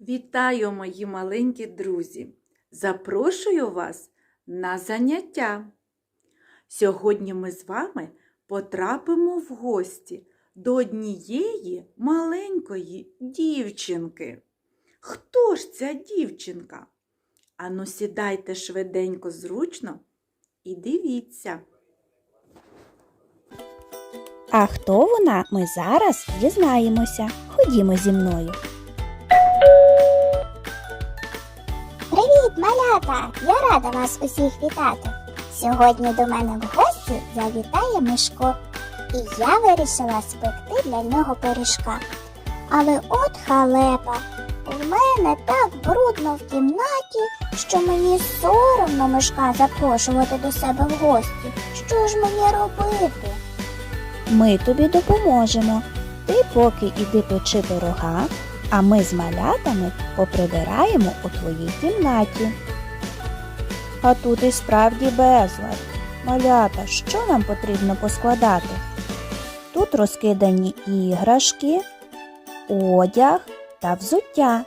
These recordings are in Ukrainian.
Вітаю, мої маленькі друзі! Запрошую вас на заняття. Сьогодні ми з вами потрапимо в гості до однієї маленької дівчинки. Хто ж ця дівчинка? Ану, сідайте швиденько, зручно і дивіться. А хто вона, ми зараз дізнаємося. Ходімо зі мною. Я рада вас усіх вітати. Сьогодні до мене в гості завітає Мишко, і я вирішила спекти для нього пиріжка. Але от халепа, у мене так брудно в кімнаті, що мені соромно мишка запрошувати до себе в гості. Що ж мені робити? Ми тобі допоможемо. Ти поки іди печи пирога, а ми з малятами поприбираємо у твоїй кімнаті. А тут і справді безлад. Малята, що нам потрібно поскладати? Тут розкидані іграшки, одяг та взуття.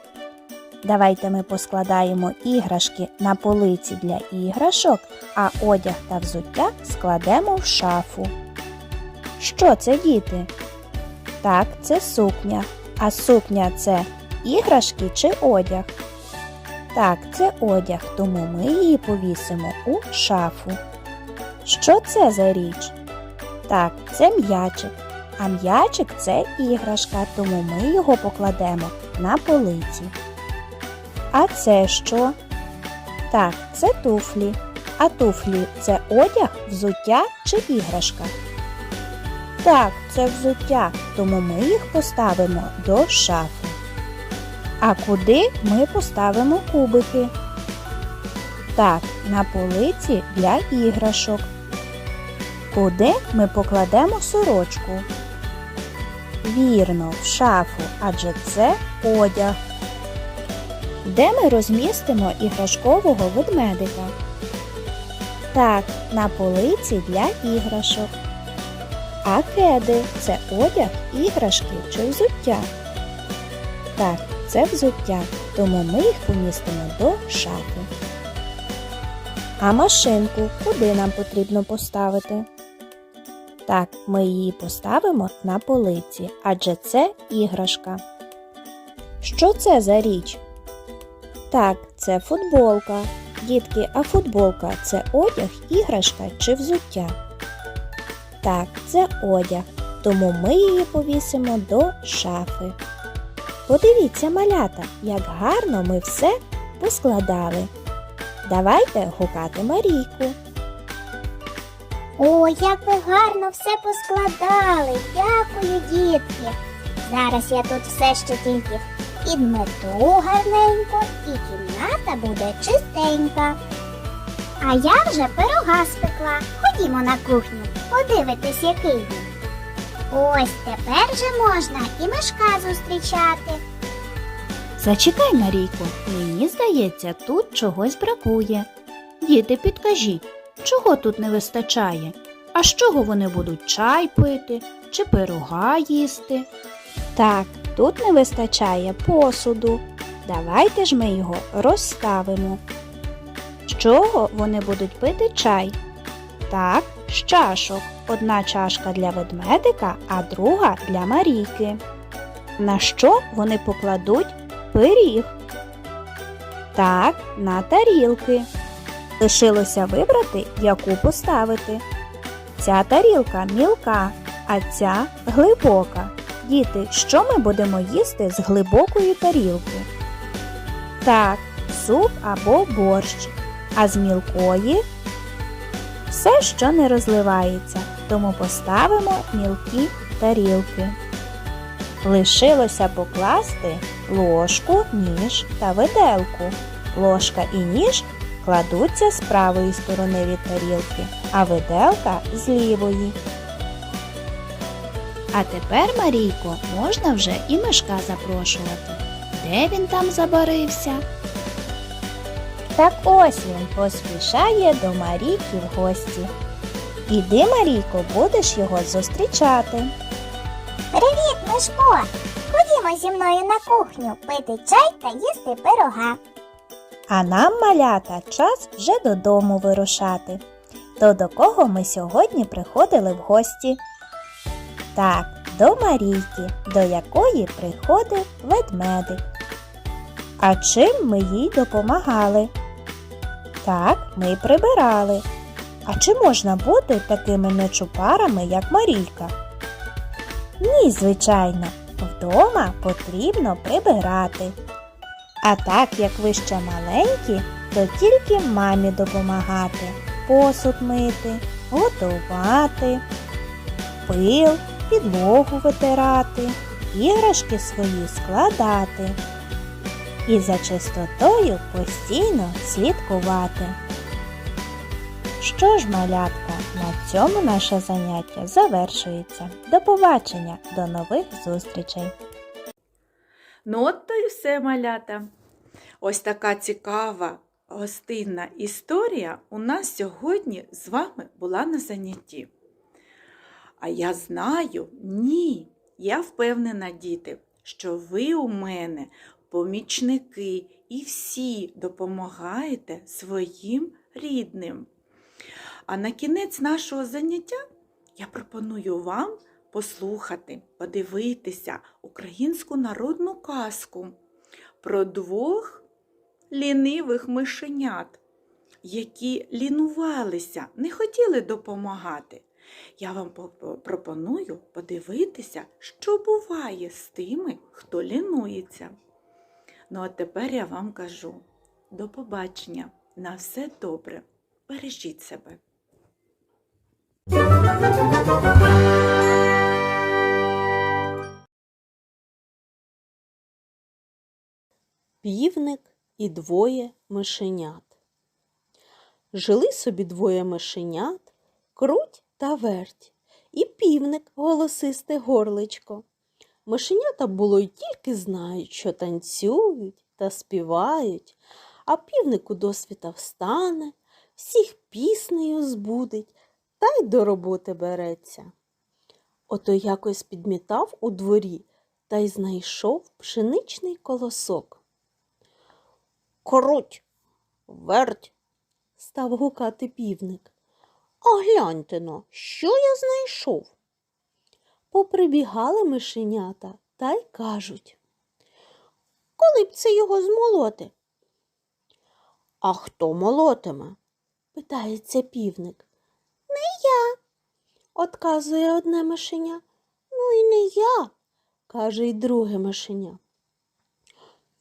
Давайте ми поскладаємо іграшки на полиці для іграшок, а одяг та взуття складемо в шафу. Що це, діти? Так, це сукня. А сукня це іграшки чи одяг? Так, це одяг, тому ми її повісимо у шафу. Що це за річ? Так, це м'ячик. А м'ячик це іграшка, тому ми його покладемо на полиці. А це що? Так, це туфлі. А туфлі це одяг, взуття чи іграшка? Так, це взуття, тому ми їх поставимо до шафи. А куди ми поставимо кубики? Так, на полиці для іграшок. Куди ми покладемо сорочку? Вірно, в шафу, адже це одяг. Де ми розмістимо іграшкового ведмедика? Так, на полиці для іграшок. А кеди це одяг, іграшки чи взуття? Так, це взуття, тому ми їх помістимо до шафи. А машинку куди нам потрібно поставити? Так, ми її поставимо на полиці, адже це іграшка. Що це за річ? Так, це футболка. Дітки, а футболка це одяг, іграшка чи взуття? Так, це одяг, тому ми її повісимо до шафи. Подивіться, малята, як гарно ми все поскладали. Давайте гукати Марійку. О, як ви гарно все поскладали. Дякую, дітки. Зараз я тут все ще тільки підмету гарненько і кімната буде чистенька. А я вже пирога спекла. Ходімо на кухню, подивитись, який він. Ось тепер же можна і мишка зустрічати. Зачекай, Марійко, мені здається, тут чогось бракує. Діти, підкажіть, чого тут не вистачає? А з чого вони будуть чай пити чи пирога їсти? Так, тут не вистачає посуду. Давайте ж ми його розставимо. З чого вони будуть пити чай? Так, з чашок. Одна чашка для ведмедика, а друга для Марійки. На що вони покладуть пиріг? Так, на тарілки. Лишилося вибрати, яку поставити. Ця тарілка мілка, а ця глибока. Діти, що ми будемо їсти з глибокої тарілки? Так, суп або борщ. А з мілкої все, що не розливається, тому поставимо мілкі тарілки. Лишилося покласти ложку, ніж та виделку. Ложка і ніж кладуться з правої сторони від тарілки, а виделка з лівої. А тепер, Марійко, можна вже і мишка запрошувати. Де він там забарився? Так ось він поспішає до Марійки в гості. Іди, Марійко, будеш його зустрічати. Привіт, Мишко! Ходімо зі мною на кухню пити чай та їсти пирога. А нам, малята, час вже додому вирушати. То до кого ми сьогодні приходили в гості? Так, до Марійки, до якої приходив ведмедик. А чим ми їй допомагали? Так, ми прибирали. А чи можна бути такими нечупарами, як Марійка? Ні, звичайно, вдома потрібно прибирати. А так як ви ще маленькі, то тільки мамі допомагати, посуд мити, готувати, пил, підлогу витирати, іграшки свої складати. І за чистотою постійно слідкувати. Що ж, малятка, на цьому наше заняття завершується. До побачення, до нових зустрічей! Ну, от то й все, малята. Ось така цікава гостинна історія у нас сьогодні з вами була на занятті. А я знаю, ні, я впевнена, діти, що ви у мене помічники і всі допомагаєте своїм рідним. А на кінець нашого заняття я пропоную вам послухати, подивитися українську народну казку про двох лінивих мишенят, які лінувалися, не хотіли допомагати. Я вам пропоную подивитися, що буває з тими, хто лінується. Ну а тепер я вам кажу до побачення, на все добре, бережіть себе. Півник і двоє мишенят. Жили собі двоє мишенят, круть та верть, і півник голосисте горличко. Мишенята було й тільки знають, що танцюють та співають, а півник у досвіта встане, всіх піснею збудить та й до роботи береться. Ото якось підмітав у дворі та й знайшов пшеничний колосок. Круть, верть, став гукати півник. А гляньте но, що я знайшов? Поприбігали мишенята та й кажуть. Коли б це його змолоти? А хто молотиме? Питається півник. Не я, отказує одне мишеня. Ну і не я, каже й друге мишеня.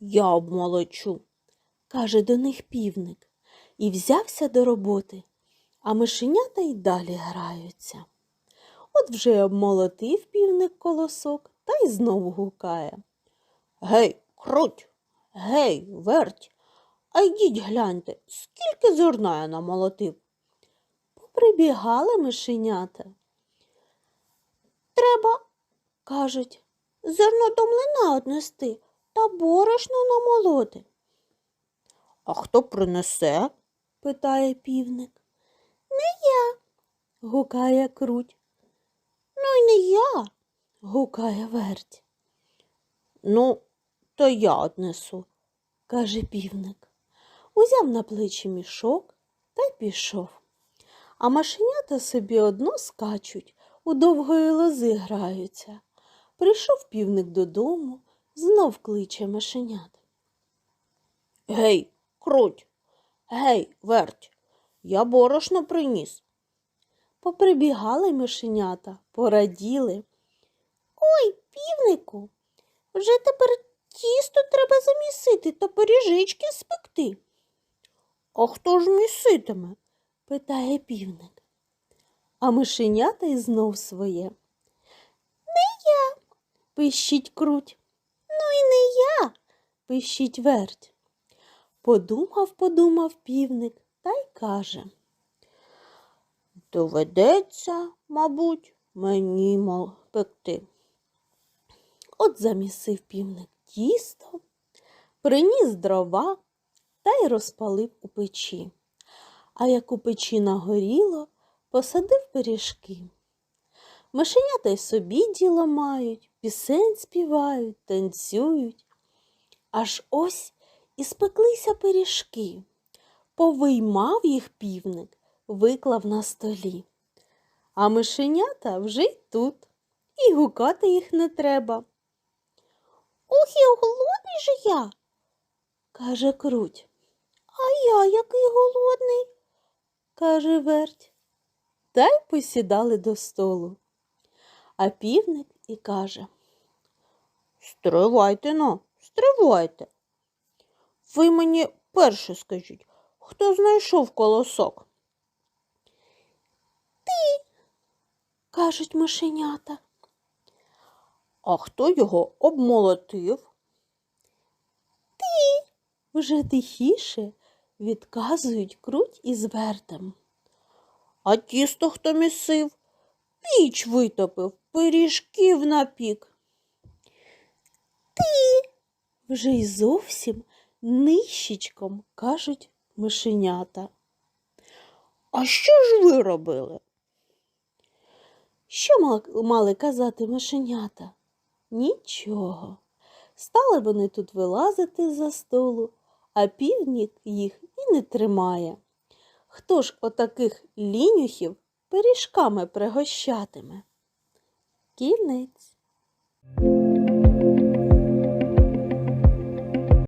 Я обмолочу, каже до них півник, і взявся до роботи, а мишенята й далі граються. От вже обмолотив півник колосок та й знову гукає. Гей, круть, гей, верть, а йдіть гляньте, скільки зерна я намолотив. Поприбігали мишенята. Треба, кажуть, зерно до млина однести та борошно намолоти. А хто принесе? питає півник. Не я, гукає круть. Ну й не я, гукає верть. Ну, то я однесу, каже півник. Узяв на плечі мішок та пішов. А машенята собі одно скачуть, у довгої лози граються. Прийшов півник додому, знов кличе машенят. Гей, круть, гей, верть, я борошно приніс. Поприбігали мишенята, пораділи. Ой, півнику, вже тепер тісто треба замісити та пиріжечки спекти. А хто ж міситиме? питає півник. А мишенята й знов своє. Не я, пищить круть. Ну і не я, пищить верть. Подумав, подумав півник та й каже. Доведеться, мабуть, мені мол пекти. От замісив півник тісто, приніс дрова та й розпалив у печі. А як у печі нагоріло, посадив пиріжки. Мишенята й собі діло мають, пісень співають, танцюють. Аж ось і спеклися пиріжки. Повиймав їх півник, виклав на столі. А мишенята вже й тут, і гукати їх не треба. Ох, і голодний же я, каже круть. А я який голодний, каже верть. Та й посідали до столу. А півник і каже Стривайте но, стривайте. Ви мені перше скажіть, хто знайшов колосок? Ти, кажуть мишенята. А хто його обмолотив? Ти. Вже тихіше відказують круть із вертем. А тісто хто місив? Піч витопив, пиріжків напік. Ти. Вже й зовсім нищечком кажуть мишенята. А що ж ви робили? Що мали казати мишенята? Нічого. Стали вони тут вилазити за столу, а півник їх і не тримає. Хто ж отаких лінюхів пиріжками пригощатиме? Кінець.